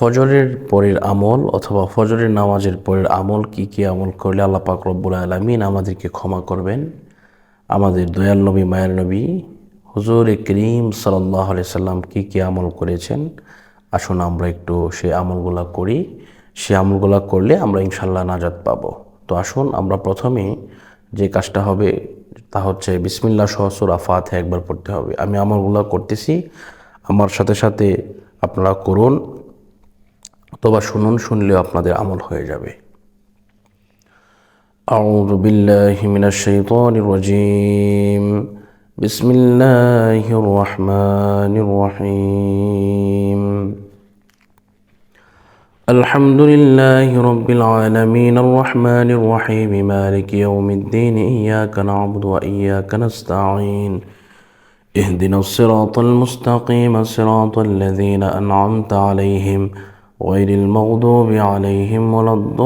ফজরের পরের আমল অথবা ফজরের নামাজের পরের আমল কি কি আমল করলে আল্লাহ পাক রব্বুল আলমিন আমাদেরকে ক্ষমা করবেন? আমাদের দয়াল নবী, মায়ের নবী, হুজুর করিম সাল্লাহ সাল্লাম কি কি আমল করেছেন? আসুন আমরা একটু সে আমলগুলা করি। সে আমলগুলা করলে আমরা ইনশাল্লাহ নাজাদ পাবো। তো আসুন আমরা প্রথমে যে কাজটা হবে তা হচ্ছে বিসমিল্লা সহসুর আফাতে একবার পড়তে হবে। আমি আমলগুলা করতেছি। আমার সাথে সাথে আপনারা করুন। অথবা শুনুন শুনলেও আপনাদের আমল হয়ে যাবে أعوذ بالله من الشيطان الرجيم بسم الله الرحمن الرحيم الحمد لله رب العالمين الرحمن الرحيم مالك يوم الدين إياك نعبد وإياك نستعين اهدنا الصراط المستقيم صراط الذين أنعمت عليهم غير المغضوب عليهم ولا الضالين.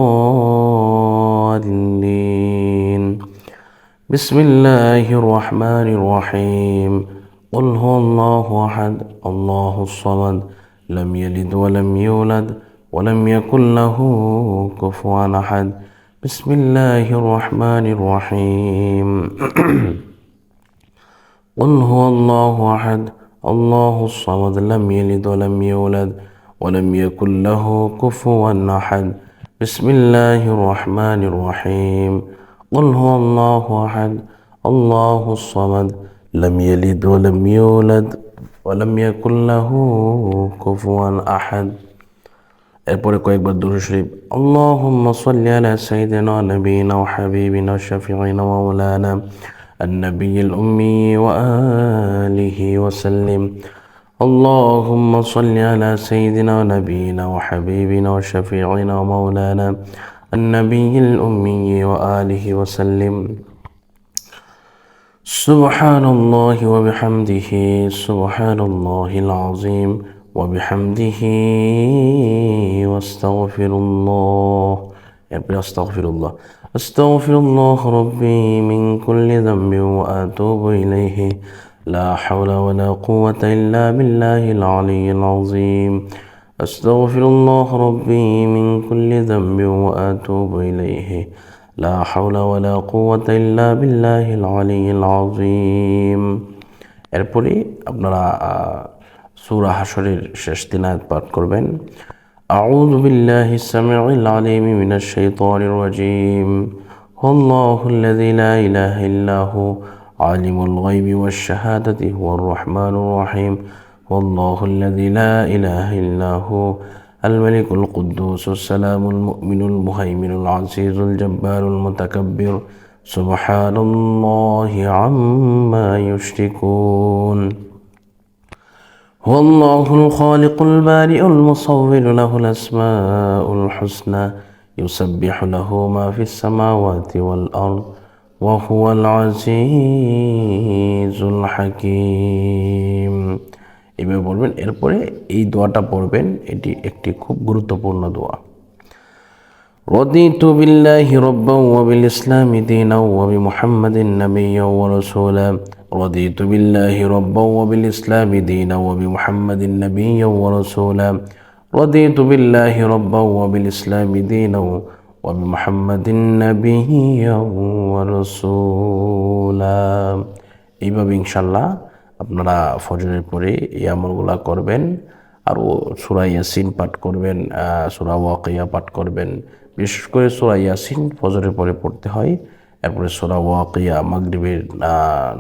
بسم الله الرحمن الرحيم. قل هو الله أحد الله الصمد لم يلد ولم يولد ولم يكن له كفوا أحد. بسم الله الرحمن الرحيم. قل هو الله أحد الله الصمد لم يلد ولم يولد ولم يكن له كفوا أحد بسم الله الرحمن الرحيم قل هو الله أحد الله الصمد لم يلد ولم يولد ولم يكن له كفوا أحد এরপরে কয়েকবার দুরু শরীফ আল্লাহুম্মা সাল্লি আলা সাইয়্যিদিনা নবিয়িনা ওয়া হাবিবিনা শাফিঈনা ওয়া মাওলানা النبي الأمي وآله وسلم اللهم صل على سيدنا ونبينا وحبيبنا وشفيعنا ومولانا النبي الأمي وآله وسلم. سبحان الله وبحمده سبحان الله العظيم وبحمده واستغفر الله. استغفر الله. استغفر الله ربي من كل ذنب وأتوب إليه. لا حول ولا قوه الا بالله العلي العظيم استغفر الله ربي من كل ذنب واتوب اليه لا حول ولا قوه الا بالله العلي العظيم এরপরে আপনারা সূরা হাশরের শেষ তিন আয়াত পাঠ করবেন أعوذ بالله السميع العليم من الشيطان الرجيم هو الله الذي لا إله إلا هو عالم الغيب والشهادة هو الرحمن الرحيم. هو الله الذي لا إله إلا هو الملك القدوس السلام المؤمن المهيمن العزيز الجبار المتكبر. سبحان الله عما يشركون. هو الله الخالق البارئ المصور له الأسماء الحسنى يسبح له ما في السماوات والأرض وهو العزيز الحكيم এভাবে বলবেন এরপরে এই দোয়াটা পড়বেন এটি একটি খুব গুরুত্বপূর্ণ দোয়া رضيت بالله ربا وبالإسلام دينا وبمحمد نبيا ورسولا رضيت بالله ربا وبالإسلام دينا وبمحمد نبيا ورسولا رضيت بالله ربا وبالإسلام دينا وبمحمد نبيا ورسولا এইভাবে ইনশাল্লাহ আপনারা ফজরের পরে এই আমলগুলা করবেন আরও সুরা ইয়াসিন পাঠ করবেন সুরা ওয়াকিয়া পাঠ করবেন বিশেষ করে সুরা ইয়াসিন ফজরের পরে পড়তে হয় এরপরে সোরা ওয়াকিয়া মাগরিবের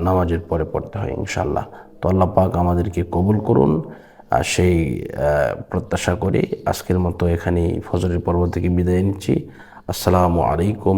নামাজের পরে পড়তে হয় ইনশাল্লাহ তো আল্লাহ পাক আমাদেরকে কবুল করুন আর সেই প্রত্যাশা করি আজকের মতো এখানেই ফজরের পর্ব থেকে বিদায় নিচ্ছি আসসালামু আলাইকুম